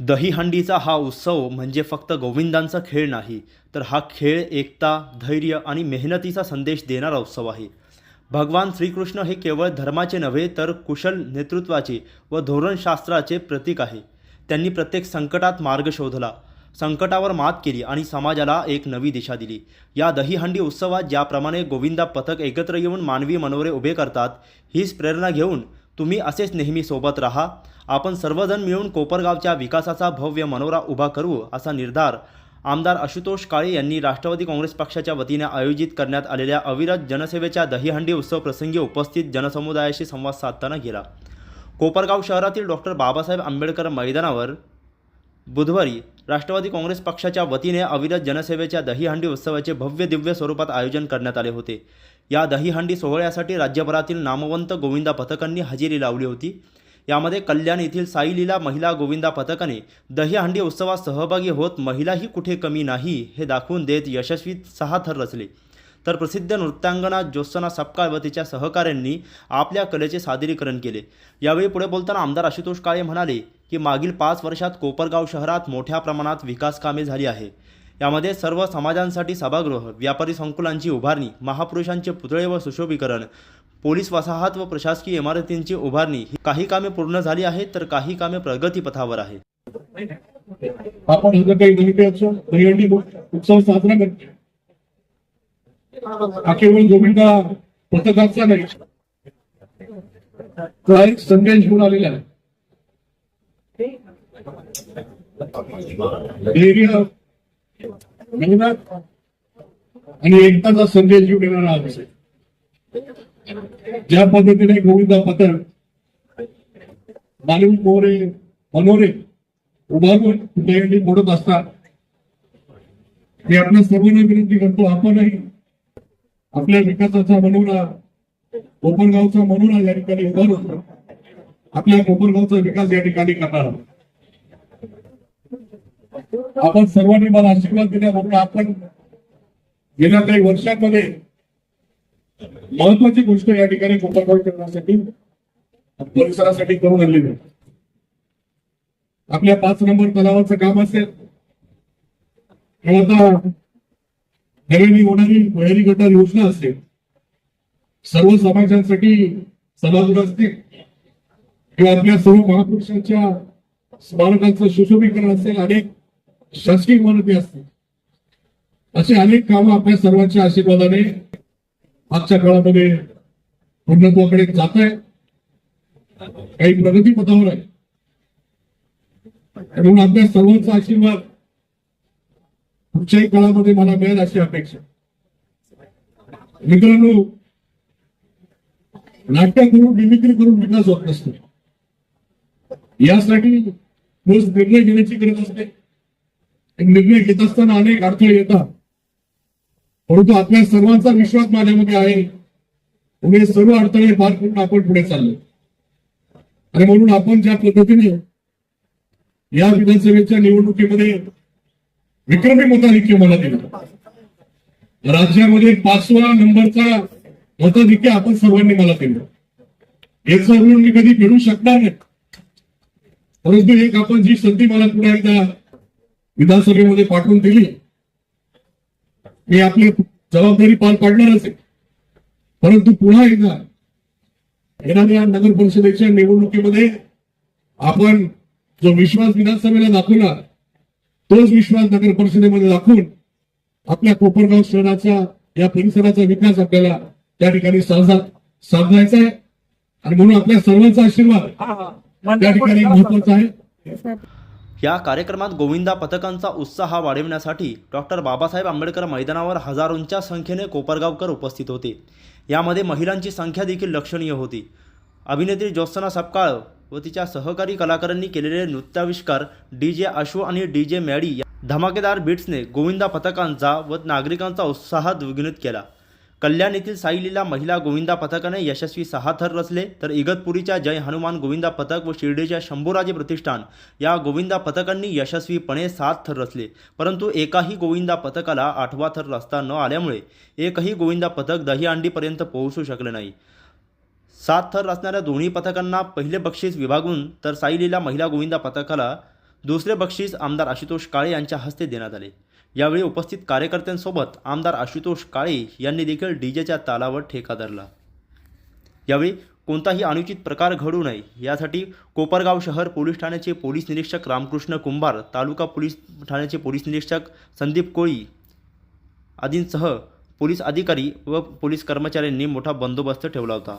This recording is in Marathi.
दहीहंडीचा हा उत्सव म्हणजे फक्त गोविंदांचा खेळ नाही तर हा खेळ एकता धैर्य आणि मेहनतीचा संदेश देणारा उत्सव आहे. भगवान श्रीकृष्ण हे केवळ धर्माचे नव्हे तर कुशल नेतृत्वाचे व धोरणशास्त्राचे प्रतीक आहे. त्यांनी प्रत्येक संकटात मार्ग शोधला संकटावर मात केली आणि समाजाला एक नवी दिशा दिली. या दहीहंडी उत्सवात ज्याप्रमाणे गोविंदा पथक एकत्र येऊन मानवी मनोरे उभे करतात हीच प्रेरणा घेऊन तुम्ही असेच नेहमी सोबत राहा. आपण सर्वजण मिळून कोपरगावच्या विकासाचा भव्य मनोरा उभा करू असा निर्धार आमदार आशुतोष काळे यांनी राष्ट्रवादी काँग्रेस पक्षाच्या वतीने आयोजित करण्यात आलेल्या अविरत जनसेवेच्या दहीहंडी उत्सव प्रसंगी उपस्थित जनसमुदायाशी संवाद साधताना केला. कोपरगाव शहरातील डॉक्टर बाबासाहेब आंबेडकर मैदानावर बुधवारी राष्ट्रवादी काँग्रेस पक्षाच्या वतीने अविरत जनसेवेच्या दहीहंडी उत्सवाचे भव्य दिव्य स्वरूपात आयोजन करण्यात आले होते. या दहीहंडी सोहळ्यासाठी राज्यभरातील नामवंत गोविंदा पथकांनी हजेरी लावली होती. यामध्ये कल्याण येथील साईलीला महिला गोविंदा पथकाने दहीहंडी उत्सवात सहभागी होत महिलाही कुठे कमी नाही हे दाखवून देत यशस्वी सहा थर रचले. तर प्रसिद्ध नृत्यांगना ज्योत्सना सपकाळ व तिच्या सहकाऱ्यांनी आपल्या कलेचे सादरीकरण केले. यावेळी पुढे बोलताना आमदार आशुतोष काळे म्हणाले की मागील पाच वर्षात कोपरगाव शहरात मोठ्या प्रमाणात विकास कामे झाली आहे. यामध्ये सर्व समाजांसाठी सभागृह व्यापारी संकुलांची उभारणी महापुरुषांचे पुतळे व सुशोभीकरण पोलीस वसाहत व प्रशासकीय इमारतींची उभारणी ही काही कामे पूर्ण झाली आहेत तर काही कामे प्रगतीपथावर आहेत. आपण उत्सव साजरा करतो हा केवळ गोविंदा पथकाचा नाही. तर एक संदेश घेऊन आलेला आहे. मेहनत आणि एकदाचा संदेश घेऊन येणारा हा विषय ज्या पद्धतीने गोविंदा पथक मानवी मोरे मनोरे उभारून दहीहंडी मोडत असतात मी आपल्या सर्वांना विनंती करतो आपणही आपल्या विकासाचा मनोरा कोपरगावचा मनोरा या ठिकाणी उभारून आपल्या कोपरगावचा विकास या ठिकाणी करणार आहोत. आपण सर्वांनी मला आशीर्वाद दिल्याबरोबर आपण गेल्या काही वर्षांमध्ये महत्वाची गोष्ट या ठिकाणी कोपरगाव करण्यासाठी परिसरासाठी करून आणलेली आपल्या पाच नंबर तलावाचं काम असेल किंवा नव्याने होणारी बहिरी गटार योजना असेल सर्व समाजांसाठी सभागृह असतील किंवा आपल्या सर्व महापुरुषांच्या स्मारकांचं सुशोभीकरण असेल अनेक शासकीय मनती असते. असे अनेक कामं आपल्या सर्वांच्या आशीर्वादाने आजच्या काळामध्ये पूर्णत्वाकडे जात आहे काही प्रगती पथावर आहे म्हणून आपल्या सर्वांचा आशीर्वाद पुढच्याही काळामध्ये मला मिळेल अशी अपेक्षा. मित्रांनो नाट्य करून मिमिक्री करून विकास होत नसतो. यासाठी रोज निर्णय घेण्याची गरज असते. निर्णय घेत असताना अनेक अडथळे येतात. परंतु आपल्या सर्वांचा विश्वास माझ्यामध्ये आहे. हे सर्व अडथळे पार करून आपण पुढे चाललो. आणि म्हणून आपण ज्या पद्धतीने या विधानसभेच्या निवडणुकीमध्ये विक्रमी मताधिक्य मला दिलं. राज्यामध्ये पाचवा नंबरचा मताधिक्य आपण सर्वांनी मला दिलं. याचा ऋण मी कधी फेडू शकणार नाही. परंतु एक आपण जी संधी मला पुन्हा एकदा विधानसभेमध्ये पाठवून दिली. मी आपली जबाबदारी पार पाडणारच आहे. परंतु पुन्हा एकदा येणाऱ्या नगर परिषदेच्या निवडणुकीमध्ये आपण जो विश्वास विधानसभेला दाखवला तोच विश्वास नगर परिषदेमध्ये दाखवून आपल्या कोपरगाव शहराचा या परिसराचा विकास आपल्याला त्या ठिकाणी साधा साधायचा आहे. आणि म्हणून आपल्या सर्वांचा आशीर्वाद त्या ठिकाणी महत्त्वाचा आहे. या कार्यक्रमात गोविंदा पथकांचा उत्साह वाढविण्यासाठी डॉक्टर बाबासाहेब आंबेडकर मैदानावर हजारोंच्या संख्येने कोपरगावकर उपस्थित होते. यामध्ये महिलांची संख्या देखील लक्षणीय होती. अभिनेत्री ज्योत्सना सपकाळ व तिच्या सहकारी कलाकारांनी केलेले नृत्याविष्कार डी जे अश्व आणि डी जे मॅडी या धमाकेदार बीट्सने गोविंदा पथकांचा व नागरिकांचा उत्साह द्विगुणित केला. कल्याण येथील साईलीला महिला गोविंदा पथकाने यशस्वी सहा थर रचले तर इगतपुरीच्या जय हनुमान गोविंदा पथक व शिर्डीच्या शंभूराजे प्रतिष्ठान या गोविंदा पथकांनी यशस्वीपणे सात थर रचले. परंतु एकाही गोविंदा पथकाला आठवा थर रचता न आल्यामुळे एकही गोविंदा पथक दहीहंडीपर्यंत पोहोचू शकले नाही. सात थर रचणाऱ्या दोन्ही पथकांना पहिले बक्षीस विभागून तर साईलीला महिला गोविंदा पथकाला दुसरे बक्षीस आमदार आशुतोष काळे यांच्या हस्ते देण्यात आले. यावेळी उपस्थित कार्यकर्त्यांसोबत आमदार आशुतोष काळे यांनी देखील डीजेच्या तालावर ठेका धरला. यावेळी कोणताही अनुचित प्रकार घडू नये यासाठी कोपरगाव शहर पोलीस ठाण्याचे पोलीस निरीक्षक रामकृष्ण कुंभार तालुका पोलीस ठाण्याचे पोलीस निरीक्षक संदीप कोळी आदींसह पोलीस अधिकारी व पोलीस कर्मचाऱ्यांनी मोठा बंदोबस्त ठेवला होता.